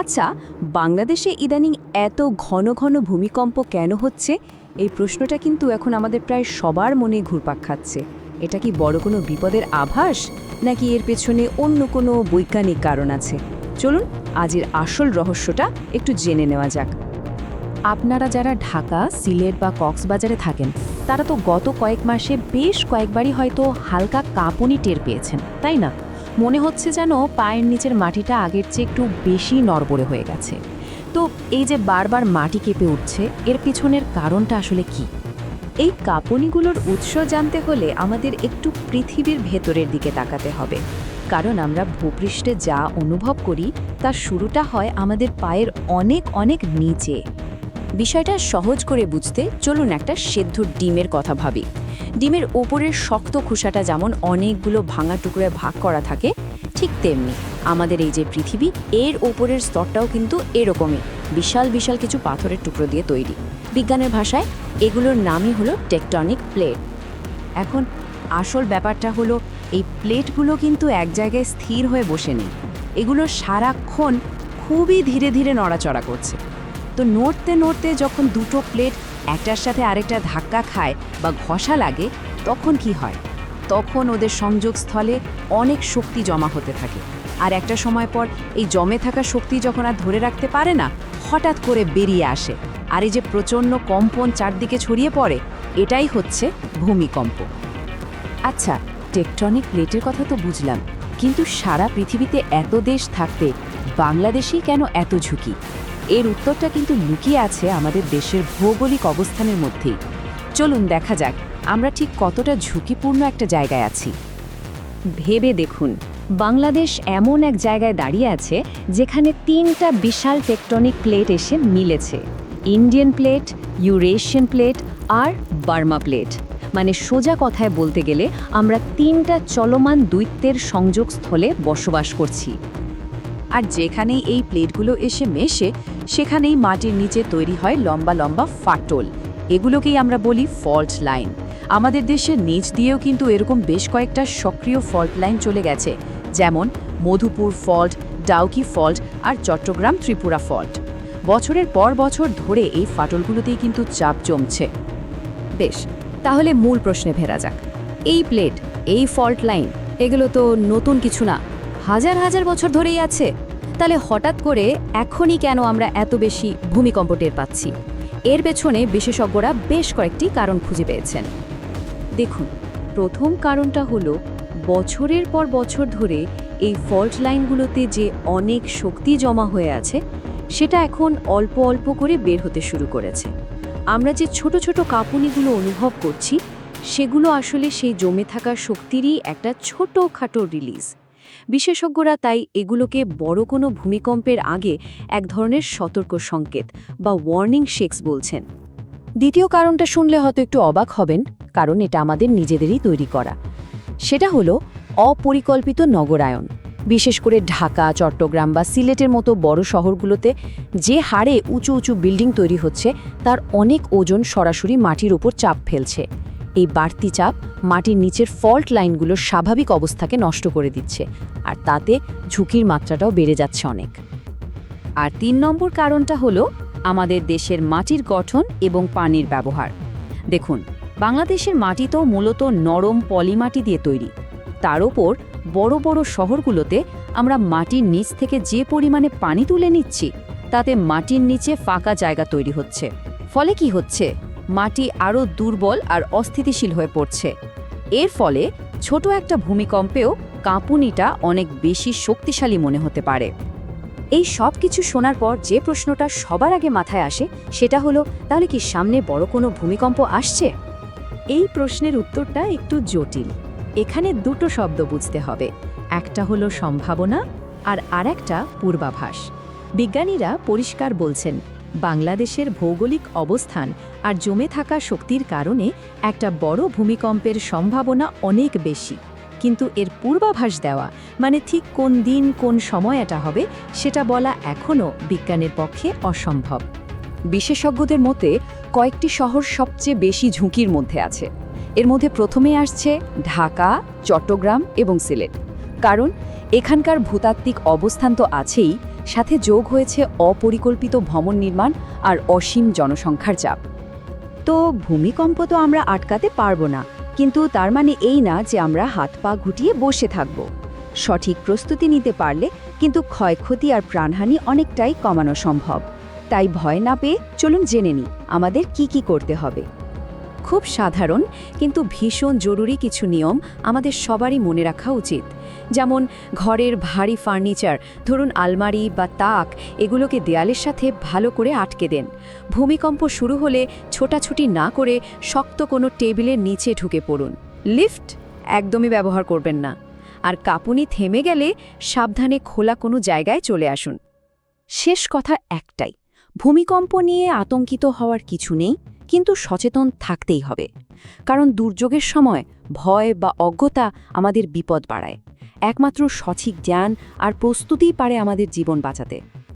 আচ্ছা বাংলাদেশে ইদানিং এত ঘন ঘন ভূমিকম্প কেন হচ্ছে? এই প্রশ্নটা কিন্তু এখন আমাদের প্রায় সবার মনে ঘুরপাক খাচ্ছে। এটা কি বড় কোনো বিপদের আভাস? নাকি এর পেছনে অন্য কোনো বৈজ্ঞানিক কারণ আছে? চলুন, আজের আসল রহস্যটা একটু জেনে নেওয়া যাক। আপনারা যারা ঢাকা, সিলেট বা কক্সবাজারে থাকেন, তারা তো গত কয়েক মাসে বেশ কয়েকবারই হয়তো হালকা কাঁপুনি টের পেয়েছেন, তাই না? মনে হচ্ছে যেন পায়ের নিচের মাটিটা আগের চেয়ে একটু বেশি নড়বড়ে হয়ে গেছে। তো এই যে বারবার মাটি কেঁপে উঠছে, এর পিছনের কারণটা আসলে কি? এই কাঁপুনিগুলোর উৎস জানতে হলে আমাদের একটু পৃথিবীর ভেতরের দিকে তাকাতে হবে। কারণ আমরা ভূপৃষ্ঠে যা অনুভব করি, তার শুরুটা হয় আমাদের পায়ের অনেক অনেক নিচে। বিষয়টা সহজ করে বুঝতে চলুন একটা সেদ্ধ ডিমের কথা ভাবি। ডিমের ওপরের শক্ত খোসাটা যেমন অনেকগুলো ভাঙা টুকরোয় ভাগ করা থাকে, ঠিক তেমনি আমাদের এই যে পৃথিবী, এর ওপরের স্তরটাও কিন্তু এরকমই, বিশাল বিশাল কিছু পাথরের টুকরো দিয়ে তৈরি। বিজ্ঞানের ভাষায় এগুলোর নামই হলো টেকটনিক প্লেট। এখন আসল ব্যাপারটা হলো এই প্লেটগুলো কিন্তু এক জায়গায় স্থির হয়ে বসে নেই। এগুলো সারাক্ষণ খুবই ধীরে ধীরে নড়াচড়া করছে। তো নড়তে নড়তে যখন দুটো প্লেট একটার সাথে আরেকটা ধাক্কা খায় বা ঘষা লাগে, তখন কি হয়? তখন ওদের সংযোগস্থলে অনেক শক্তি জমা হতে থাকে। আর একটা সময় পর এই জমে থাকা শক্তি যখন আর ধরে রাখতে পারে না, হঠাৎ করে বেরিয়ে আসে। আর এই যে প্রচণ্ড কম্পন চারদিকে ছড়িয়ে পড়ে, এটাই হচ্ছে ভূমিকম্প। আচ্ছা টেকটনিক প্লেটের কথা তো বুঝলাম, কিন্তু সারা পৃথিবীতে এত দেশ থাকতে বাংলাদেশেই কেন এত ঝুঁকি? এর উত্তরটা কিন্তু লুকিয়ে আছে আমাদের দেশের ভৌগোলিক অবস্থানের মধ্যেই। চলুন দেখা যাক, আমরা ঠিক কতটা ঝুঁকিপূর্ণ একটা জায়গায় আছি। ভেবে দেখুন, বাংলাদেশ এমন এক জায়গায় দাঁড়িয়ে আছে যেখানে তিনটা বিশাল টেকটনিক প্লেট এসে মিলেছে। ইন্ডিয়ান প্লেট, ইউরেশিয়ান প্লেট আর বার্মা প্লেট। মানে সোজা কথায় বলতে গেলে আমরা তিনটা চলমান দৈত্যের সংযোগস্থলে বসবাস করছি। আর যেখানেই এই প্লেটগুলো এসে মেশে, সেখানেই মাটির নিচে তৈরি হয় লম্বা লম্বা ফাটল। এগুলোকেই আমরা বলি ফল্ট লাইন। আমাদের দেশের নিচ দিয়েও কিন্তু এরকম বেশ কয়েকটা সক্রিয় ফল্ট লাইন চলে গেছে, যেমন মধুপুর ফল্ট, ডাউকি ফল্ট আর চট্টগ্রাম ত্রিপুরা ফল্ট। বছরের পর বছর ধরে এই ফাটলগুলোতেই কিন্তু চাপ জমছে। বেশ, তাহলে মূল প্রশ্নে ফেরা যাক। এই প্লেট, এই ফল্ট লাইন, এগুলো তো নতুন কিছু না, হাজার হাজার বছর ধরেই আছে। তাহলে হঠাৎ করে এখনই কেন আমরা এত বেশি ভূমিকম্প টের পাচ্ছি? এর পেছনে বিশেষজ্ঞরা বেশ কয়েকটি কারণ খুঁজে পেয়েছেন। দেখুন, প্রথম কারণটা হলো, বছরের পর বছর ধরে এই ফল্ট লাইনগুলোতে যে অনেক শক্তি জমা হয়ে আছে, সেটা এখন অল্প অল্প করে বের হতে শুরু করেছে। আমরা যে ছোট ছোট কাঁপুনিগুলো অনুভব করছি, সেগুলো আসলে সেই জমে থাকা শক্তিরই একটা ছোটোখাটো রিলিজ বিশেষজ্ঞরা তাই এগুলোকে বড় কোনো ভূমিকম্পের আগে এক ধরনের সতর্ক সংকেত বা ওয়ার্নিং শেক্স বলছেন। দ্বিতীয় কারণটা শুনলে হয়তো একটু অবাক হবেন, কারণ এটা আমাদের নিজেদেরই তৈরি করা। সেটা হলো অপরিকল্পিত নগরায়ন। বিশেষ করে ঢাকা, চট্টগ্রাম বা সিলেটের মতো বড় শহরগুলোতে যে হারে উঁচু উঁচু বিল্ডিং তৈরি হচ্ছে, তার অনেক ওজন সরাসরি মাটির উপর চাপ ফেলছে। এই বাড়তি চাপ মাটির নিচের ফল্ট লাইনগুলোর স্বাভাবিক অবস্থাকে নষ্ট করে দিচ্ছে, আর তাতে ঝুঁকির মাত্রাটাও বেড়ে যাচ্ছে অনেক। আর তিন নম্বর কারণটা হলো আমাদের দেশের মাটির গঠন এবং পানির ব্যবহার। দেখুন, বাংলাদেশের মাটি তো মূলত নরম পলিমাটি দিয়ে তৈরি। তার ওপর বড় বড় শহরগুলোতে আমরা মাটির নিচ থেকে যে পরিমাণে পানি তুলে নিচ্ছি, তাতে মাটির নিচে ফাঁকা জায়গা তৈরি হচ্ছে। ফলে কি হচ্ছে? মাটি আরও দুর্বল আর অস্থিতিশীল হয়ে পড়ছে। এর ফলে ছোট একটা ভূমিকম্পেও কাঁপুনিটা অনেক বেশি শক্তিশালী মনে হতে পারে। এই সব কিছু শোনার পর যে প্রশ্নটা সবার আগে মাথায় আসে, সেটা হলো, তাহলে কি সামনে বড় কোনো ভূমিকম্প আসছে? এই প্রশ্নের উত্তরটা একটু জটিল। এখানে দুটো শব্দ বুঝতে হবে। একটা হলো সম্ভাবনা আর আরেকটা পূর্বাভাস। বিজ্ঞানীরা পরিষ্কার বলছেন বাংলাদেশের ভৌগোলিক অবস্থান আর জমে থাকা শক্তির কারণে একটা বড় ভূমিকম্পের সম্ভাবনা অনেক বেশি। কিন্তু এর পূর্বাভাস দেওয়া মানে ঠিক কোন দিন কোন সময় এটা হবে, সেটা বলা এখনও বিজ্ঞানের পক্ষে অসম্ভব। বিশেষজ্ঞদের মতে, কয়েকটি শহর সবচেয়ে বেশি ঝুঁকির মধ্যে আছে। এর মধ্যে প্রথমে আসছে ঢাকা, চট্টগ্রাম এবং সিলেট। কারণ, এখানকার ভূতাত্ত্বিক অবস্থান তো আছেই সাথে যোগ হয়েছে অপরিকল্পিত ভবন নির্মাণ আর অসীম জনসংখ্যার চাপ। তো ভূমিকম্প তো আমরা আটকাতে পারব না, কিন্তু তার মানে এই না যে আমরা হাত পা ঘুটিয়ে বসে থাকব। সঠিক প্রস্তুতি নিতে পারলে কিন্তু ক্ষয়ক্ষতি আর প্রাণহানি অনেকটাই কমানো সম্ভব। তাই ভয় না পেয়ে চলুন জেনে নিই আমাদের কি কি করতে হবে। খুব সাধারণ, কিন্তু ভীষণ জরুরি কিছু নিয়ম আমাদের সবারই মনে রাখা উচিত। যেমন, ঘরের ভারী ফার্নিচার, ধরুন আলমারি বা তাক, এগুলোকে দেয়ালের সাথে ভালো করে আটকে দেন। ভূমিকম্প শুরু হলে ছোটাছুটি না করে শক্ত কোনো টেবিলের নিচে ঢুকে পড়ুন। লিফট একদমই ব্যবহার করবেন না। আর কাঁপুনি থেমে গেলে সাবধানে খোলা কোনো জায়গায় চলে আসুন। শেষ কথা একটাই, ভূমিকম্প নিয়ে আতঙ্কিত হওয়ার কিছু নেই। কিন্তু সচেতন থাকতেই হবে। কারণ দুর্যোগের সময় ভয় বা অজ্ঞতা আমাদের বিপদ বাড়ায়। একমাত্র সঠিক জ্ঞান আর প্রস্তুতিই পারে আমাদের জীবন বাঁচাতে।